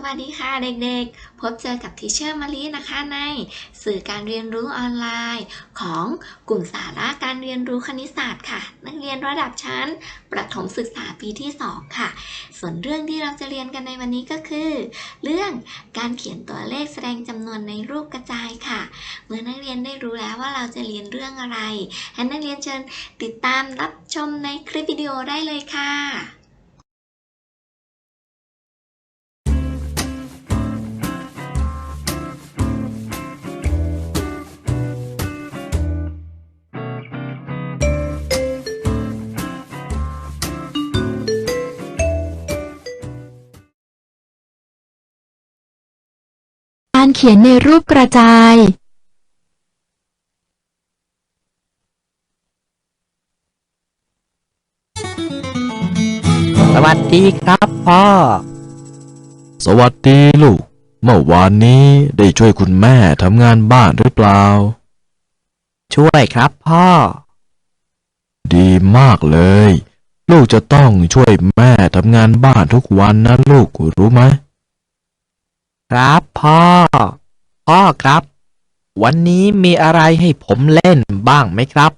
สวัสดีค่ะเด็กๆ พบเจอกับทิเชอร์มารีนะคะในสื่อการเรียนรู้ออนไลน์ ของกลุ่มสาระการเรียนรู้คณิตศาสตร์ค่ะ นักเรียนระดับชั้น ประถมศึกษาปีที่ 2 ค่ะ ส่วนเรื่องที่เราจะเรียนกันในวันนี้ก็คือ เรื่องการเขียนตัวเลขแสดงจำนวนในรูปกระจายค่ะ เมื่อนักเรียนได้รู้แล้วว่าเราจะเรียนเรื่องอะไรให้นักเรียนเชิญติดตามรับชมในคลิปวิดีโอได้เลยค่ะ การเขียนในรูปกระจาย สวัสดีครับพ่อ สวัสดีลูก เมื่อวานนี้ได้ช่วยคุณแม่ทำงานบ้านหรือเปล่า ช่วยครับพ่อ ดีมากเลย ลูกจะต้องช่วยแม่ทำงานบ้านทุกวันนะลูกรู้ไหมครับพ่อ พ่อครับ วันนี้มีอะไรให้ผมเล่นบ้างไหมครับ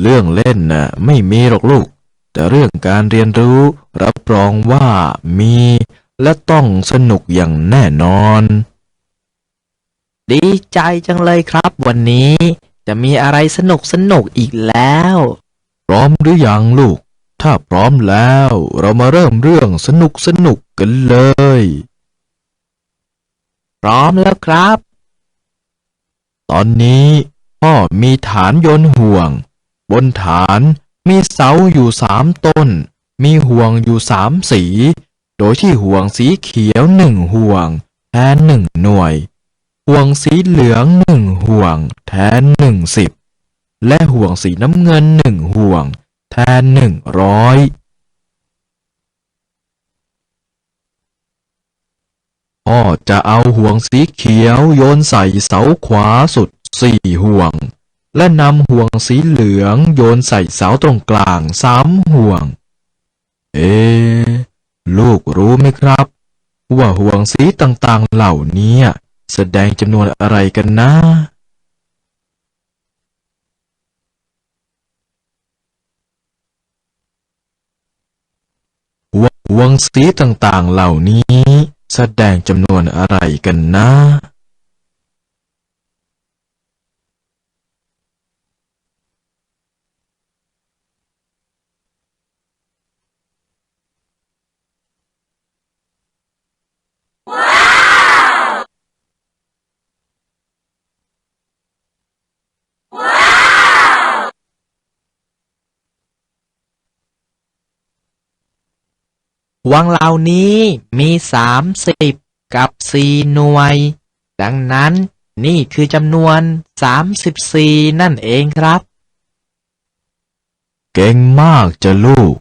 เรื่องเล่นน่ะไม่มีหรอกลูก แต่เรื่องการเรียนรู้รับรองว่ามี และต้องสนุกอย่างแน่นอน ดีใจจังเลยครับ วันนี้จะมีอะไรสนุกสนุกอีกแล้ว พร้อมหรือยังลูก ถ้าพร้อมแล้ว เรามาเริ่มเรื่องสนุกสนุกๆกันเลย พร้อมแล้วครับ ตอนนี้พ่อมีฐานโยนห่วง บนฐานมีเสาอยู่สามต้น มีห่วงอยู่สามสี โดยที่ห่วงสีเขียวหนึ่งห่วง แทนหนึ่งหน่วย ห่วงสีเหลืองหนึ่งห่วง แทนหนึ่งสิบและห่วงสีน้ำเงินหนึ่งห่วง แทนหนึ่งร้อย พ่อจะเอาห่วงสีเขียวโยนใส่เสาขวาสุดสี่ห่วง และนำห่วงสีเหลืองโยนใส่เสาตรงกลางสามห่วง เอ ลูกรู้ไหมครับ ว่าห่วงสีต่างๆเหล่านี้แสดงจำนวนอะไรกันนะห่วงสีต่างๆเหล่านี้ แสดงจำนวนอะไรกันนะ วังเหล่านี้มีสามสิบกับสี่หน่วย ดังนั้นนี่คือจำนวนสามสิบสี่นั่นเองครับ เก่งมากจะลูก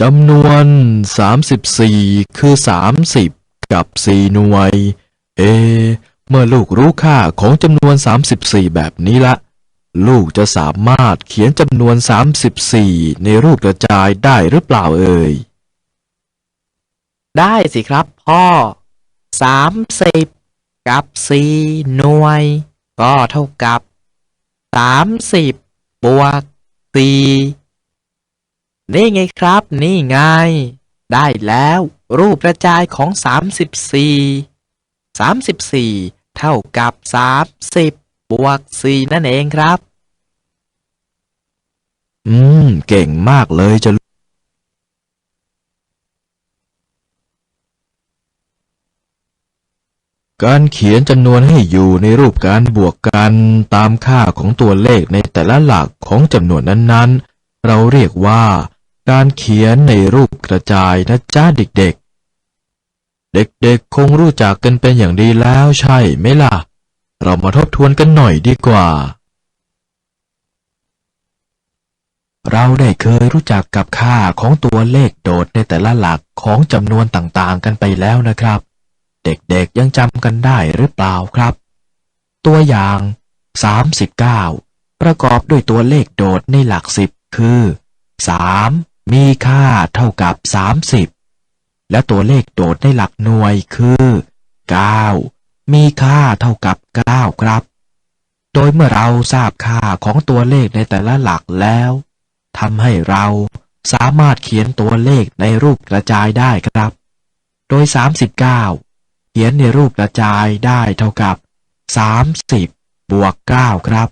จำนวน34คือ30กับ4หน่วย เอ เมื่อลูกรู้ค่าของจำนวน 34 แบบนี้ละ ลูกจะสามารถเขียนจำนวน 34 ในรูปกระจายได้หรือเปล่าเอ่ย ได้สิครับพ่อ 30 กับ 4 หน่วย ก็เท่ากับ 30 บวก 4 นี่ไงครับ นี่ไง ได้แล้วรูปกระจายของ 34 34 เท่ากับสามสิบบวกสี่นั่นเองครับ อืม เก่งมากเลยจะการเขียนจำนวนให้อยู่ในรูปการบวกกันตามค่าของตัวเลขในแต่ละหลักของจำนวนนั้นๆ เราเรียกว่า การเขียนในรูปกระจายนะจ้าเด็กๆ เด็กๆ คงรู้จักกันเป็นอย่างดีแล้วใช่ไหมล่ะ เรามาทบทวนกันหน่อยดีกว่า เราได้เคยรู้จักกับค่าของตัวเลขโดดในแต่ละหลักของจำนวนต่างๆ กันไปแล้วนะครับ เด็กๆ ยังจำกันได้หรือเปล่าครับ ตัวอย่าง 39 ประกอบด้วยตัวเลขโดดในหลักสิบคือ 3 มีค่าเท่ากับ 30 และตัวเลขโดดในหลักหน่วยคือ 9 มีค่าเท่ากับ 9 ครับ โดยเมื่อเราทราบค่าของตัวเลขในแต่ละหลักแล้วทำให้เราสามารถเขียนตัวเลขในรูปกระจายได้ครับ โดย 39 เขียนในรูปกระจายได้เท่ากับ 30 บวก 9 ครับ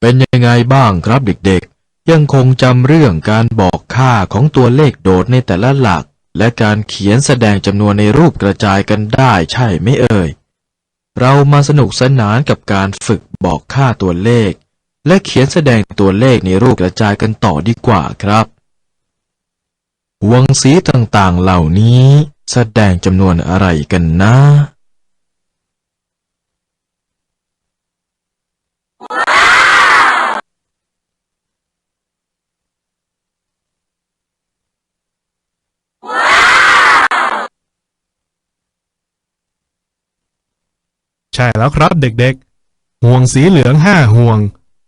เป็นยังไงบ้างครับเด็กๆ ยังคงจำเรื่องการบอกค่าของตัวเลขโดดในแต่ละหลัก และการเขียนแสดงจำนวนในรูปกระจายกันได้ใช่ไหมเอ่ย เรามาสนุกสนานกับการฝึกบอกค่าตัวเลข และเขียนแสดงตัวเลขในรูปกระจายกันต่อดีกว่าครับ วงสีต่างๆเหล่านี้แสดงจำนวนอะไรกันนะ ใช่แล้วครับเด็กๆ ห่วงสีเหลืองห้าห่วง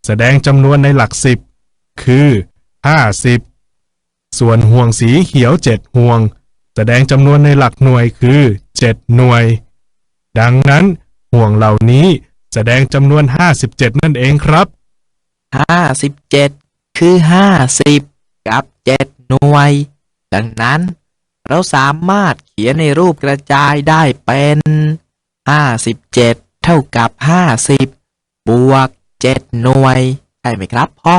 แสดงจำนวนในหลักสิบ คือห้าสิบ ส่วนห่วงสีเขียวเจ็ดห่วง แสดงจำนวนในหลักหน่วยคือเจ็ดหน่วย ดังนั้นห่วงเหล่านี้แสดงจำนวนห้าสิบเจ็ดนั่นเองครับ57คือ50กับ7หน่วย ดังนั้น เราสามารถเขียนในรูปกระจายได้เป็น 57เท่ากับ50บวก7หน่วย ใช่ไหมครับพ่อ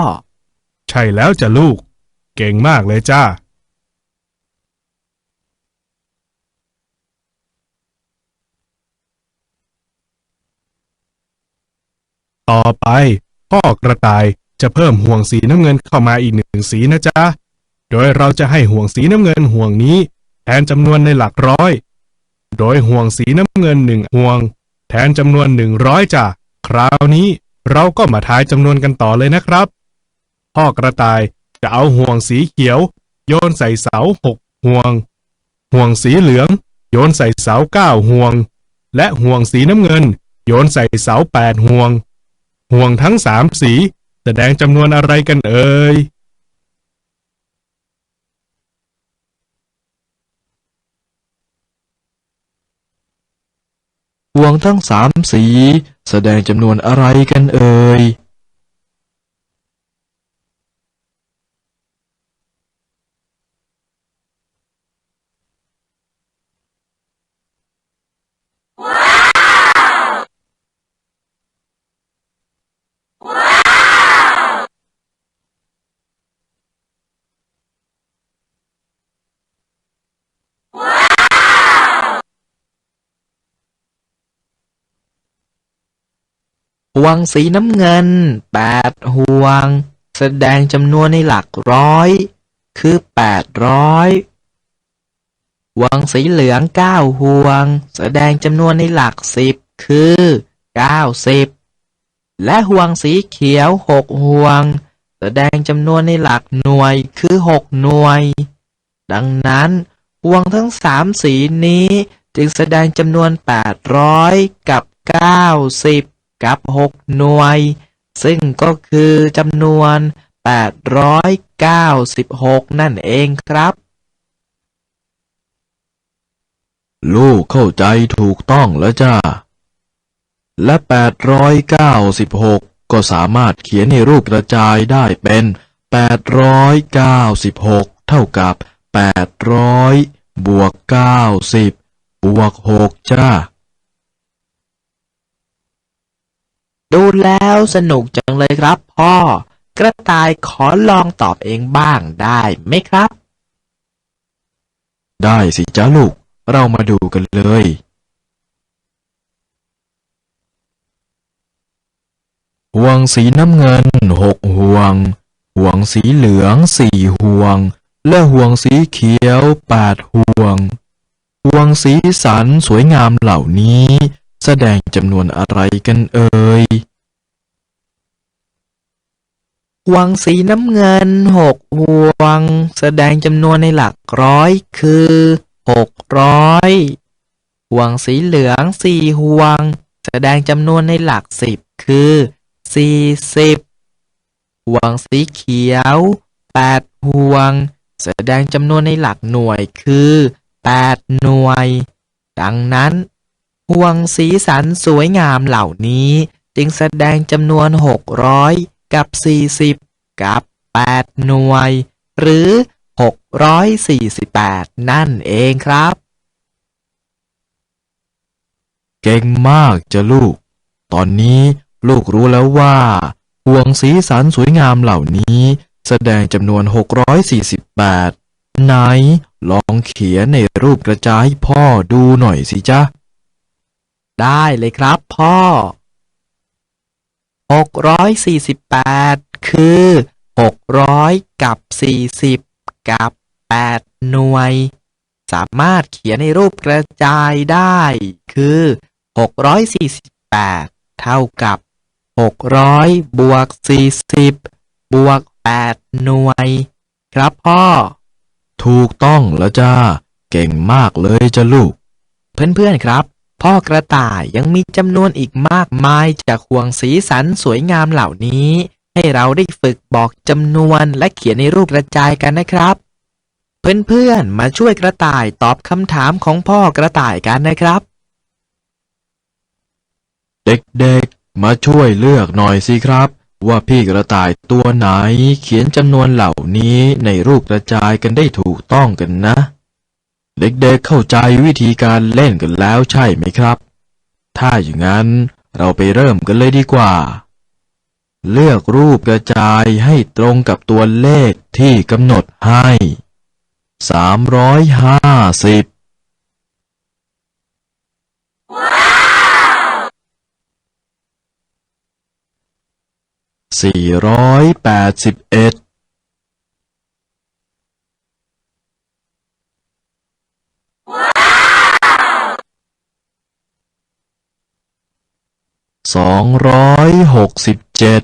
ใช่แล้วจ้ะลูก เก่งมากเลยจ้า ต่อไป พ่อกระต่ายจะเพิ่มห่วงสีน้ำเงินเข้ามาอีกหนึ่งสีนะจ๊ะ โดยเราจะให้ห่วงสีน้ำเงินห่วงนี้ แทนจำนวนในหลักร้อย โดยห่วงสีน้ำเงินหนึ่งห่วง แทนจำนวนหนึ่งร้อยจ้ะคราวนี้เราก็มาทายจำนวนกันต่อเลยนะครับ พ่อกระต่ายจะเอาห่วงสีเขียว โยนใส่เสาหกห่วง ห่วงสีเหลือง โยนใส่เสาเก้าห่วง และห่วงสีน้ำเงิน โยนใส่เสาแปดห่วง ห่วงทั้งสามสี แสดงจำนวนอะไรกันเอ่ย วงทั้งสามสี แสดงจำนวนอะไรกันเอ่ย ห่วงสีน้ำเงิน 8 ห่วง แสดงจำนวนในหลักร้อย คือ 800ห่วงสีเหลือง 9 ห่วง แสดงจำนวนในหลักสิบคือ 90 และห่วงสีเขียว 6 ห่วง แสดงจำนวนในหลักหน่วยคือ 6 หน่วย ดังนั้นห่วงทั้งสามสีนี้จึงแสดงจำนวน 800 กับ 90 กับ 6 หน่วย ซึ่งก็คือจำนวน 896 นั่นเองครับ ลูกเข้าใจถูกต้องแล้วจ้า และ 896 ก็สามารถเขียนในรูปกระจายได้เป็น 896 เท่ากับ 800 บวก 90 บวก 6 จ้า ดูแล้วสนุกจังเลยครับพ่อ กระต่ายขอลองตอบเองบ้างได้ไหมครับ ได้สิจ้าลูก เรามาดูกันเลย ห่วงสีน้ำเงินหกห่วง ห่วงสีเหลืองสี่ห่วง และห่วงสีเขียวแปดห่วง ห่วงสีสันสวยงามเหล่านี้ แสดงจำนวนอะไรกันเอ่ยห่วงสีน้ำเงินหกห่วงแสดงจำนวนในหลักร้อยคือหกร้อยห่วงสีเหลืองสี่ห่วงแสดงจำนวนในหลักสิบคือสี่สิบห่วงสีเขียวแปดห่วง แสดงจำนวนในหลักหน่วยคือแปดหน่วย ดังนั้น ห่วงสีสันสวยงามเหล่านี้ จึงแสดงจำนวน 600 กับ 40 กับ 8 หน่วย หรือ 648 นั่นเองครับ เก่งมากจ้ะลูก ตอนนี้ลูกรู้แล้วว่า ห่วงสีสันสวยงามเหล่านี้ แสดงจำนวน 648 ไหนลองเขียนในรูปกระจายให้พ่อดูหน่อยสิจ๊ะ ได้เลยครับพ่อ 648 คือ 600 กับ 40 กับ 8 หน่วย สามารถเขียนในรูปกระจายได้ คือ 648 เท่ากับ 600 บวก 40 บวก 8 หน่วย ครับพ่อ ถูกต้องแล้วจ้า เก่งมากเลยจ้ะลูก เพื่อนๆครับ พ่อกระต่ายยังมีจำนวนอีกมากมายจากห่วงสีสันสวยงามเหล่านี้ ให้เราได้ฝึกบอกจำนวนและเขียนในรูปกระจายกันนะครับ เพื่อนๆมาช่วยกระต่ายตอบคำถามของพ่อกระต่ายกันนะครับ เด็กๆ มาช่วยเลือกหน่อยสิครับ ว่าพี่กระต่ายตัวไหนเขียนจำนวนเหล่านี้ในรูปกระจายกันได้ถูกต้องกันนะ เด็กๆเข้าใจวิธีการเล่นกันแล้วใช่ไหมครับ ถ้าอย่างนั้นเราไปเริ่มกันเลยดีกว่า เลือกรูปกระจายให้ตรงกับตัวเลขที่กำหนดให้ 350 481 สองร้อยหกสิบเจ็ด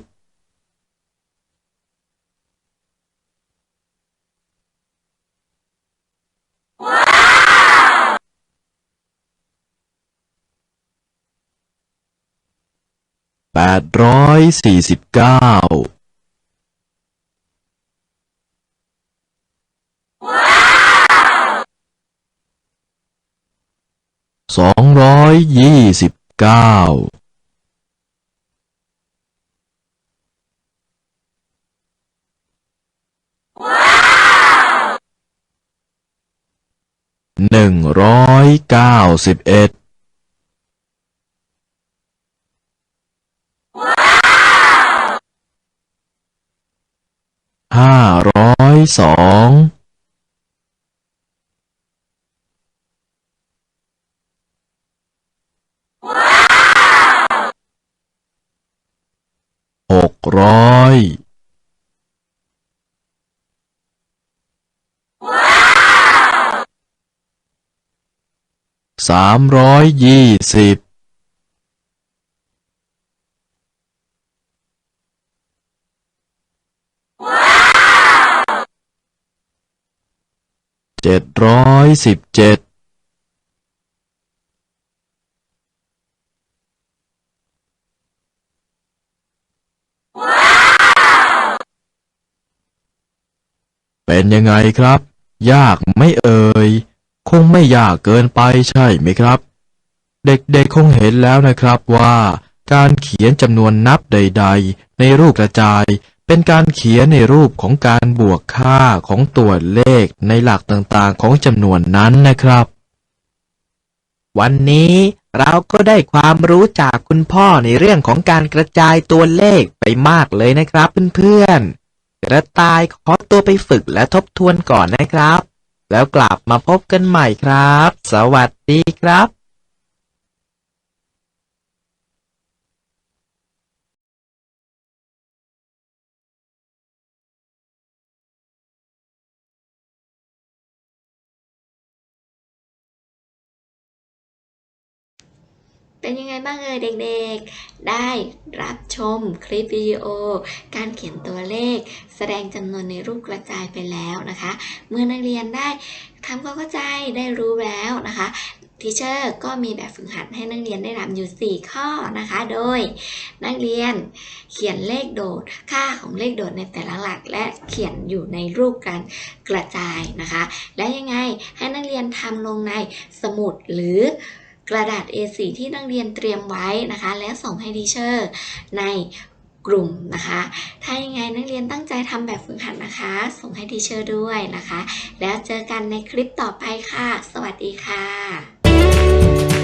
แปดร้อยสี่สิบเก้าสองร้อยยี่สิบเก้า หนึ่งร้อยเก้าสิบเอ็ดห้าร้อยสอง หกร้อย สามร้อยยี่สิบเจ็ดร้อยสิบเจ็ดเป็นยังไงครับ ยากไหม่เอ่ย คงไม่ยากเกินไปใช่ไหมครับ เด็กๆคงเห็นแล้วนะครับว่า การเขียนจำนวนนับใด ๆ ในรูปกระจาย เป็นการเขียนในรูปของการบวกค่าของตัวเลขในหลักต่างๆของจำนวนนั้นนะครับ วันนี้เราก็ได้ความรู้จากคุณพ่อในเรื่องของการกระจายตัวเลขไปมากเลยนะครับเพื่อนๆกระต่ายขอตัวไปฝึกและทบทวนก่อนนะครับ แล้วกลับมาพบกันใหม่ครับ สวัสดีครับ เป็นยังไงบ้างเอ่ยเด็กๆ ได้รับชมคลิปวิดีโอ การเขียนตัวเลข แสดงจำนวนในรูปกระจายไปแล้วนะคะ เมื่อนักเรียนได้ทำความเข้าใจได้รู้แล้วนะคะทีเชอร์ก็มีแบบฝึกหัดให้นักเรียนได้ทำอยู่ 4 ข้อนะคะ โดยนักเรียนเขียนเลขโดด ค่าของเลขโดดในแต่ละหลัก และเขียนอยู่ในรูปการกระจายนะคะ และยังไงให้นักเรียนทำลงในสมุดหรือ กระดาษ A4 ที่นักเรียนเตรียมไว้นะคะ แล้วส่งให้ทีเชอร์ในกลุ่มนะคะ ถ้ายังไงนักเรียนตั้งใจทำแบบฝึกหัดนะคะ ส่งให้ทีเชอร์ด้วยนะคะ แล้วเจอกันในคลิปต่อไปค่ะ สวัสดีค่ะ